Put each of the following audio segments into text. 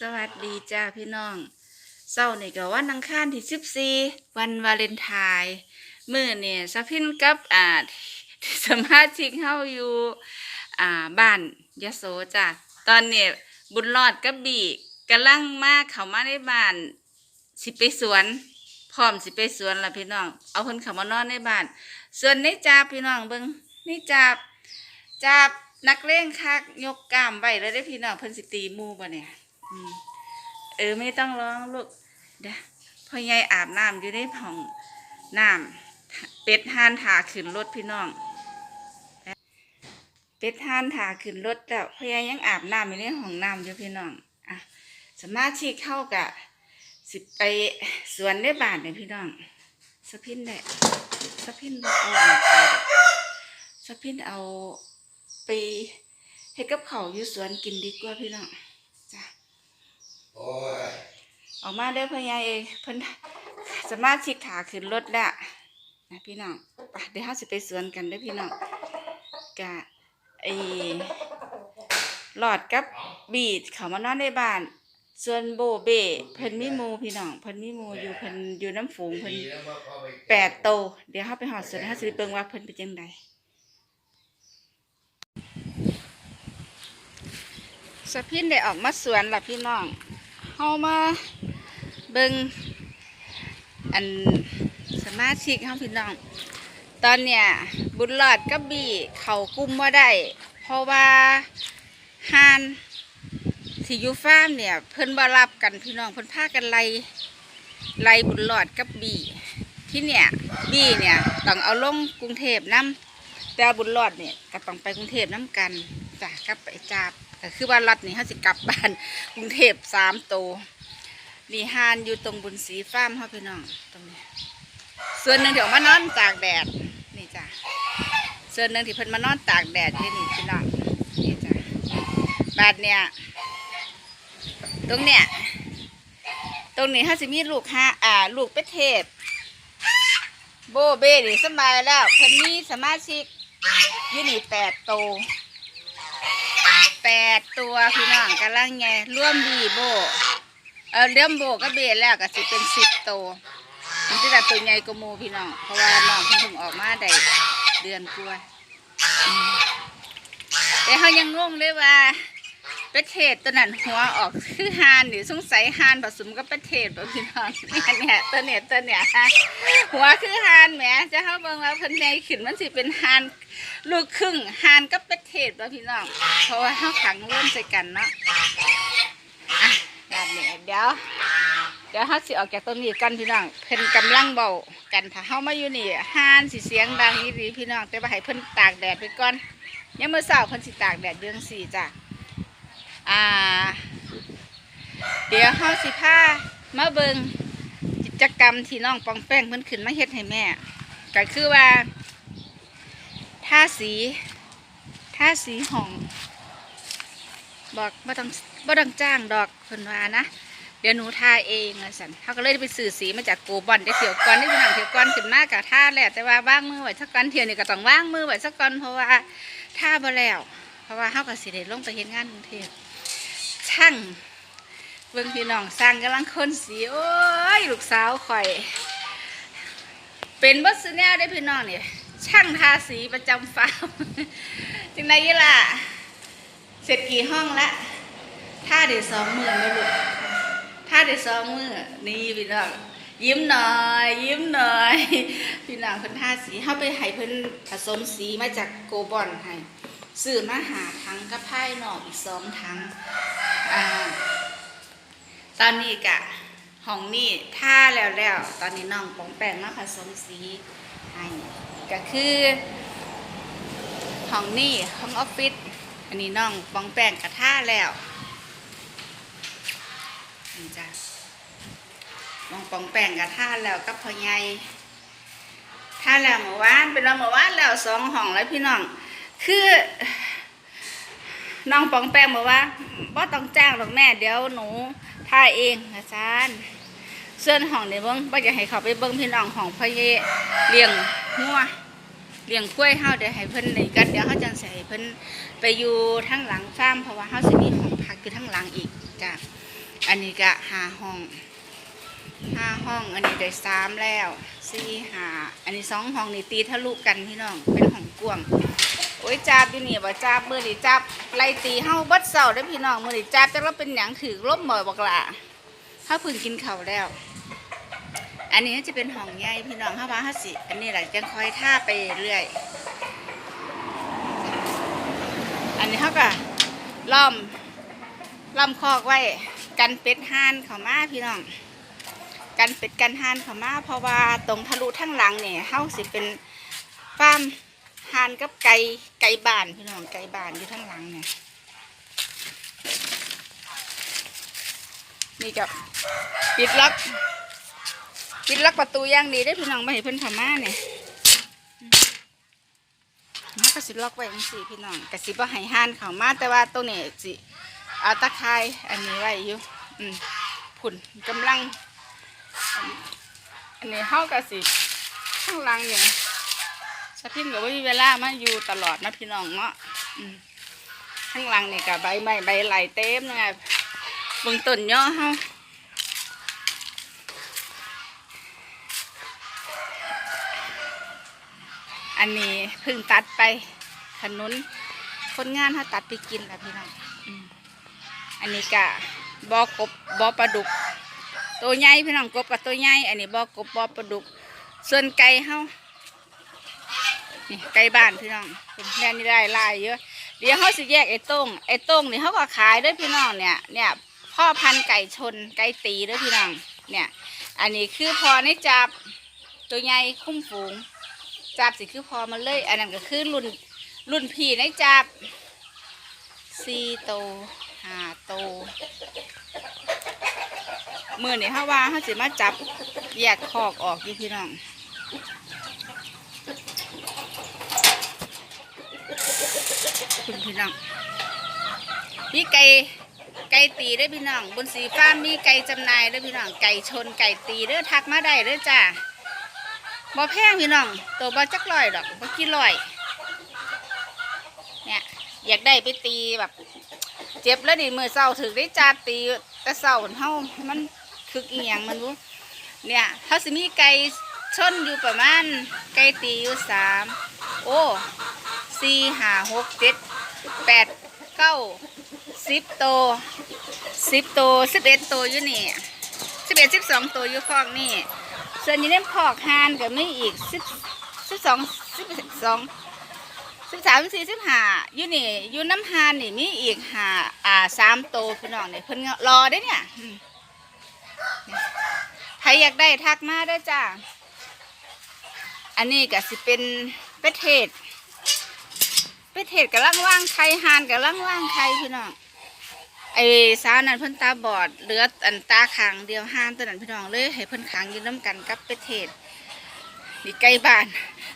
สวัสดีจ้าพี่น้องเศร้านี่ก็วันอังคารที่สิบสี่วันวาเลนไทน์มื้อเนี่ยสะพินกับอ่าสมาชิกเฮาอยู่อ่าบ้านยะโสจ้ะตอนเนี้บุญรอดกับบีกำลังมาเข้ามาในบ้าน สิไปสวน พร้อมสิไปสวนล่ะพี่น้อง เอาเพิ่นเข้ามานอนในบ้าน ส่วนในจาบพี่น้องเบิ่งนี่จาบจาบนักเลงคักยกกล้ามไว้แล้วได้พี่น้องเพิ่นสิตีมูบ่เนี่ย เออไม่ต้องร้องลูกเด้อพ่อใหญ่อาบน้ำอยู่ในห้องน้ำเป็ดห่านถาขึ้นรถพี่น้องเป็ดห่านถาขึ้นรถแล้วพ่อใหญ่ยังอาบน้ำอยู่ในห้องน้ำอยู่พี่น้องอะสมาชิกเข้ากับสิไปสวนในบ้านเนี่ยพี่น้องสะพินได้สะพินบ่เอาออกไปสะพินเอาไปให้กับเขาอยู่สวนกินดีกว่าพี่น้อง ออกมาเด้อพ่อใหญ่เอ้ยเพิ่นสมาชิกขาขึ้นรถแล้วนะพี่น้องเดี๋ยวเฮาสิไปสวนกันเด้อพี่น้องกะไอ้หลอดกับบีดเขามานอนในบ้านส่วนโบเบเพิ่นมีหมู่พี่น้องเพิ่นมีหมู่อยู่เพิ่นอยู่น้ำฝูงเพิ่นแปดโต เดี๋ยวเฮาไปหอดสวนเฮาสิไปเบิ่งว่าเพิ่นเป็นจังไดสะพินได้ออกมาสวนล่ะพี่น้อง เฮามาเบิ่งอันสมาชิกเฮาพี่น้อง ตอนเนี้ยบุญรอดกับบีเขากลุ่มว่าได้ เพราะว่าฮานที่อยู่ฟาร์มเนี่ย เพิ่นบ่รับกันพี่น้องเพิ่นพากันไล่ไล่บุญรอดกับบีที่เนี่ยบีเนี่ยต้องเอาลงกรุงเทพน้ำแต่บุญรอดเนี่ยก็ต้องไปกรุงเทพน้ำกันจ้ะกับไปจาบ ก็คือว่ารัดนี่เขาสิกลับบ้านกรุงเทพสามโตวนี่ฮานอยู่ตรงบุญศรีฟามเขาพี่น้องตรงนี้ส่วนหนึ่งเดี๋ยวมานอนตากแดดนี่จ้ะส่วนหนึ่งที่เพิ่นมานอนตากแดดที่นี่พี่น้องนี่จ้ะบาดเนี่ยตรงเนี้ยตรงนี้เขาสิมีลูกห้าอ่าลูกเป็ดเทศ โบเบ้นี่สบายแล้วเพิ่นมีสมาชิกยี่นี่แปดตัว แปดตัวพี่น้องกำลังไงร่วมบีโบเออเริ่มโบก็เบรแล้วก็สิเป็นสิบตัวมันจะได้ตัวใหญ่กว่าหมูพี่น้องเพราะว่าน้องเพิ่งเพิ่งออกมาได้เดือนกว่าแต่เขายังงงเลยว่า ประเทศตัวนั้นหัวออกคือฮานนี่สงสัยฮานผสมกับประเทศบ่พี่น้องเนี่ยเนี่ยตัวเนี่ยตัวเนี่ยหัวคือฮานแหมจะเข้าเบิ่งว่าเพิ่นใหญ่ขึ้นมันสิเป็นฮานลูกครึ่งฮานกับเป็ดเทศบ่พี่น้องเพราะว่าเฮาขังร่วมใส่กันเนาะอะแบบนี้เดี๋ยวเดี๋ยวเฮาสิออกจากตรงนี้กันพี่น้องเพิ่นกำลังเบากันถ้าเฮามาอยู่นี่ฮานสิเสียงดังอีหลีพี่น้องแต่ว่าให้เพิ่นตากแดดไปก่อนยังมื้อเช้าเพิ่นสิตากแดดอยู่จังซี่จ้ะ อ่า เดี๋ยวเฮาสิพามาเบิ่งกิจกรรมที่น้องปองแป้งเพิ่นขึ้นมาเฮ็ดให้แม่ ก็คือว่าท่าสีท่าสีห้อง บอกบ่ต้องบ่ต้องจ้างดอกเพิ่นว่านะเดี๋ยวหนูทาเองว่าซั่นเขาก็เลยไปซื้อสีมาจากโกบอนได้เที่ยวก่อนได้พี่น้องเที่ยวก่อนขึ้นมาก็ทาแหล้วแต่ว่าว่างมือไว้สักก่อนเที่ยวนี่ก็ต้องว่างมือไว้สักก่อนเพราะว่าท่าบ่แล้ว เพราะว่าเฮาก็สิได้ลงไปเฮ็ดงานกรุงเทพ ช่างเบิ่งพี่น้องสร้างกำลังคนสีโอ้ยลูกสาวข่อย เป็นบัสแนวได้พี่น้องเนี่ยช่างทาสีประจำฟาร์มจังไดยี่ล่ะเสร็จกี่ห้องละท่าเดี๋ยวสองมือไม่ลูกท่าเดี๋ยวสองมือนี่พี่น้องยิ้มหน่อย ยิ้มหน่อย พี่น้องเพิ่นทาสีเฮาไปให้เพิ่นผสมสีมาจากโกบอนให้ซื้อมาหาถังกับไพ่หนอกอีกสองถัง อ่าตอนนี้กะห้องนี่ท่าแล้วแล้วตอนนี้น้องปองแปงมาผสมสีให้ก็คือห้องนี่ห้องออฟฟิศอันนี้น้องปองแปงกะท่าแล้วนี่จ้ะน้องปองแปงกะท่าแล้วกับพ่อใหญ่ท่าแล้วเมื่อวานเป็นเราเมื่อวานแล้วสองห้องแล้วพี่น้องคือ น้องปองแปงบอกว่าบ่ต้องจ้างหรอกแม่เดี๋ยวหนูท่าเองอาจารย์ส่วนห้องนี่เบิ่งบ่อยากให้เขาไปเบิ่งพี่น้องของพ่อเยเลี้ยงงัวเลี้ยงกล้วยเฮาเดี๋ยวให้เพิ่นนี่กันเดี๋ยวเฮาจังสิให้เพิ่นไปอยู่ทางหลังฟาร์มเพราะว่าเฮาสิมีห้องพักอยู่ทางหลังอีกจ้ะอันนี้ก็ห้าห้องห้าห้องอันนี้ได้สามแล้วสี่ห้าอันนี้สองห้องนี่ตีทะลุกันพี่น้องเป็นห้องกว้าง โอ้ยจับอยู่นี่บ่จับมือนี่จับไล่ตีเฮาบัดเสาได้พี่น้องมือนี่จับจักแล้วเป็นหยังถือลบบ่อยบอกล่ะเฮาเพิ่งกินข้าวแล้ว อันนี้จะเป็นห้องใหญ่พี่น้องเฮาว่าเฮาสิ อันนี้หลังจังคอยท่าไปเรื่อย อันนี้เขาก็ล้อมล้อมคอกไว้กันเป็ดห่านเขามาพี่น้อง กันเป็ดกันห่านเขามาเพราะว่าตรงทะลุทั้งหลังเนี่ยเฮาสิเป็นฟาร์ม ห่านกับไก่ไก่บานพี่น้องไก่บานอยู่ทั้งหลังเนี่ยนี่กับปิดล็อกปิดล็อกประตูย่างดีได้พี่น้องไม่ให้เพิ่นเขามาเนี่ยมันก็สิล็อกไว้จังซี่พี่น้องก็สิบ่ให้ห่านเขามาแต่ว่าตัวนี้สิเอาตะไคร้อันนี้ไว้อยู่อืมผุ่นกำลัง อันนี้เฮาก็สิข้างหลังเนี่ย สะพินก็บ่มีเวลามาอยู่ตลอดนะพี่น้องเนาะข้างหลังนี่ก็ใบไม้ใบไหลเต็มนะเบิ่งต้นย่อเฮาอันนี้พิ่งตัดไปถนนคนงานเขาตัดไปกินแล้วพี่น้องอันนี้กะบอกบ บอกระดุก ตัวใหญ่พี่น้องกบกับตัวใหญ่ อันนี้บอกบ บอกระดุก ส่วนไก่เฮา นี่ไก่บ้านพี่น้องเป็นแม่นี่ได้ลายเยอะ เดี๋ยวเขาสิแยกไอ้ต้งไอ้ต้งนี่เขาก็ขายด้วยพี่น้องเนี่ย เนี่ยพ่อพันไก่ชนไก่ตีด้วยพี่น้อง เนี่ย อันนี้คือพอในจับตัวใหญ่คุ้มฝูง จับสิคือพอมันเลย อันนั้นก็คือรุ่นรุ่นพี่ในจับสี่โตห้าโตมือนี่เขาว่าเขาสิมาจับแยกคอกออกอยู่พี่น้องคุณ พี่น้องมีไก่ไก่ตีเด้วยพี่น้อง บนสีฟ้ามีไก่จำหน่ายเด้วยพี่น้องไก่ชนไก่ตีเด้อทักมาได้เด้อจ้าบ่แพงพี่น้องตัวบ่จักร้อยดอกบ่กี่ร้อยเนี่ยอยากได้ไปตีแบบ เจ็บแล้วดิมือเศร้าถึงได้จาตีแต่เศร้าเฮามันคึกอีหยังมันรู้เนี่ยเฮาสิมีไก่ชนอยู่ประมาณไก่ตีอยู่สามโอ้สี่ห้าหกเจ็ด แปดเก้าสิบโตวสิบโตวสิบเอ็ดโตวอยู่นี่สิบเอ็ดสิบสองโตวอยู่คอกนี่ ส่วนนี้เล่นพอกฮานก็ไม่อีกสิบสิบสองสิบสองสิบสามสิบสี่สิบห้าอยู่นี่อยู่น้ำฮานนี่มีอีกห้าอ่าสามโตวพี่น้องเนี่ยเพิ่นรอได้เนี่ยใครอยากได้ทักมาได้จ้าอันนี้ก็สิเป็นเป็ดเทศ เป็ดเทศกับล่างว่างไข่ฮานกับล่างว่างไข่พี่น้องไอ้สาวนั้นเพิ่นตาบอดเหลืออันตาขางเดียวห้านตัวนั้นพี่น้องเลยให้เพิ่นขางยู่น้ำกันกับเปเทศนี่ไก่บ้าน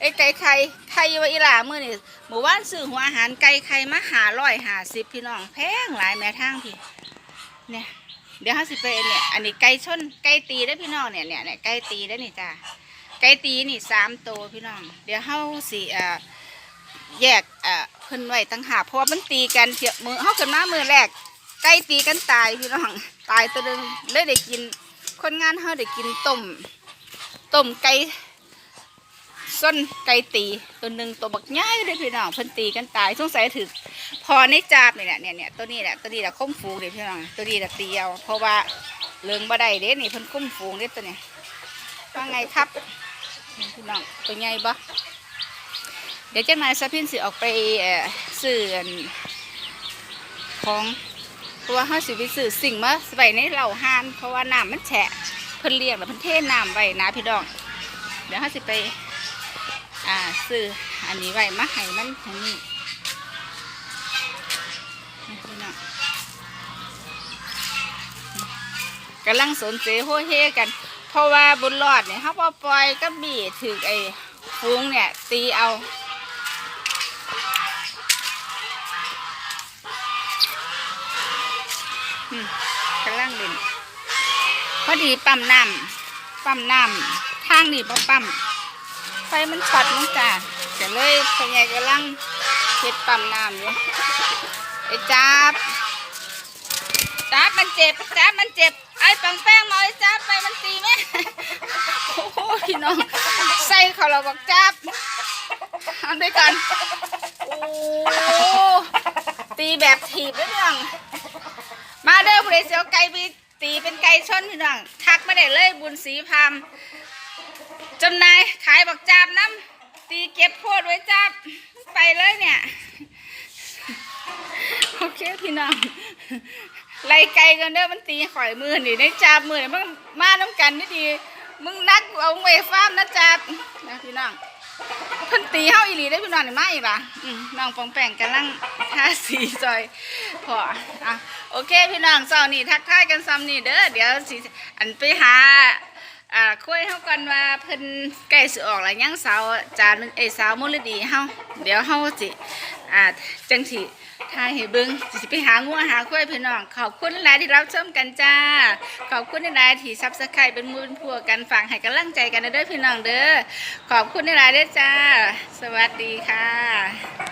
ไอ้ไก่ไข่ไข่วาอีหลามื้อนี่หมู่บ้านซื้อหัวอาหารไก่ไข่มาหาร้อยหาสิบพี่น้องแพงหลายแม่ทางพี่เนี่ยเดี๋ยวเฮาสิบไปเนี่ยอันนี้ไก่ชนไก่ตีได้พี่น้องเนี่ยเนี่ยไก่ตีได้นี่จ้าไก่ตีนี่สามตัวพี่น้อง เดี๋ยวเฮาสิเอ่อ แยกเอ่อเพิ่นไว้ตั้งหากเพราะว่ามันตีกันเที่ยมือเฮาขึ้นมามือแรกไก่ตีกันตายพี่น้องตายตัวนึงเลยได้กิน คนงานเขาได้กินต้มต้มไก่ส้นไก่ตีตัวหนึ่งตัวบักย่ายเลยพี่น้องเพิ่นตีกันตายสงสัยถึกพอในจาบเนี่ยเนี่ยเนี่ยตัวนี้แหละตัวนี้แหละคุ้มฟูงเลยพี่น้องตัวนี้แหละตีเอาเพราะว่าเลืองบ่ได้เด้นี่เพิ่นคุ้มฟูงเด้ตัวเนี้ว่าไงครับพี่น้องตัวใหญ่บ่ เดี๋ยวเจ้านายซะพินสิออกไปเอ่อซื้ออันของเพราะว่าเขาสิไปซื้อสิ่งมาไว้ในเหล่าหาน เพราะว่าน้ำมันแฉะเพิ่นเลี้ยงแล้วเพิ่นเทน้ำไว้นะพี่น้อง เดี๋ยวเขาสิไปอ่าซื้ออันนี้ไว้มาให้มันอันนี้พี่น้องกำลังสนเจโฮเฮกัน เพราะว่าบุญรอดเนี่ยเขาพอปล่อยก็บีถือไอ้ฟูงเนี่ยตีเอา พอดีปั๊มน้ำปั๊มน้ำทางนี่บ่ปั๊มไฟมันช็อตมั้งจ้ะก็เลยพยายกำลังเฮ็ดปั๊มน้ำอยู่ไอ้จับไอ้จับมันเจ็บจับมันเจ็บไอ้ปังแป้งมาไอ้จับไปมันตีแม่โอ้โหพี่น้องใส่เขาเราบอกจับทำด้วยกันโอ้ตีแบบถีบด้วยพี่น้องมาเด้อผู้ใดเสียวไก่ไป ตีเป็นไก่ชนพี่น้องทักไม่ได้เลยบุญศรีพามจำนายขายบอกจับน้ำตีเก็บโพดไว้จับไปเลยเนี่ยโอเคพี่น้องไล่ไกลกันเด้อมันตีข่อยมือนี่ได้จับมือนี่มันมาน้ำกันนี่ดี มึงนักเอาไว้ฟ้ามนะจับนะพี่น้อง เพิ่นตีเฮาอีหลีได้พี่น้องนี่มาอีกล่ะอืมน้องปองแป้งกำลังทาสีจอยพออะโอเคพี่น้องเช้านี้ทักทายกันซ้ำนี่เด้อเดี๋ยวสิอันไปหาอ่าคุยเฮากันว่าเพิ่นใกล้สิออกแล้วยังสาวจานเอยสาวมลดีเฮาเดี๋ยวเฮาสิ อ่าจังสิทายให้เบิ่งสิไปหางัวหาคุยพี่น้อง ขอบคุณหลายที่รับชมกันจ้า ขอบคุณหลายที่ซับสไครต์เป็นมูลพวกกันฟังให้กำลังใจกันเด้วยพี่น้องเด้อ ขอบคุณหลายเด้อจ้า สวัสดีค่ะ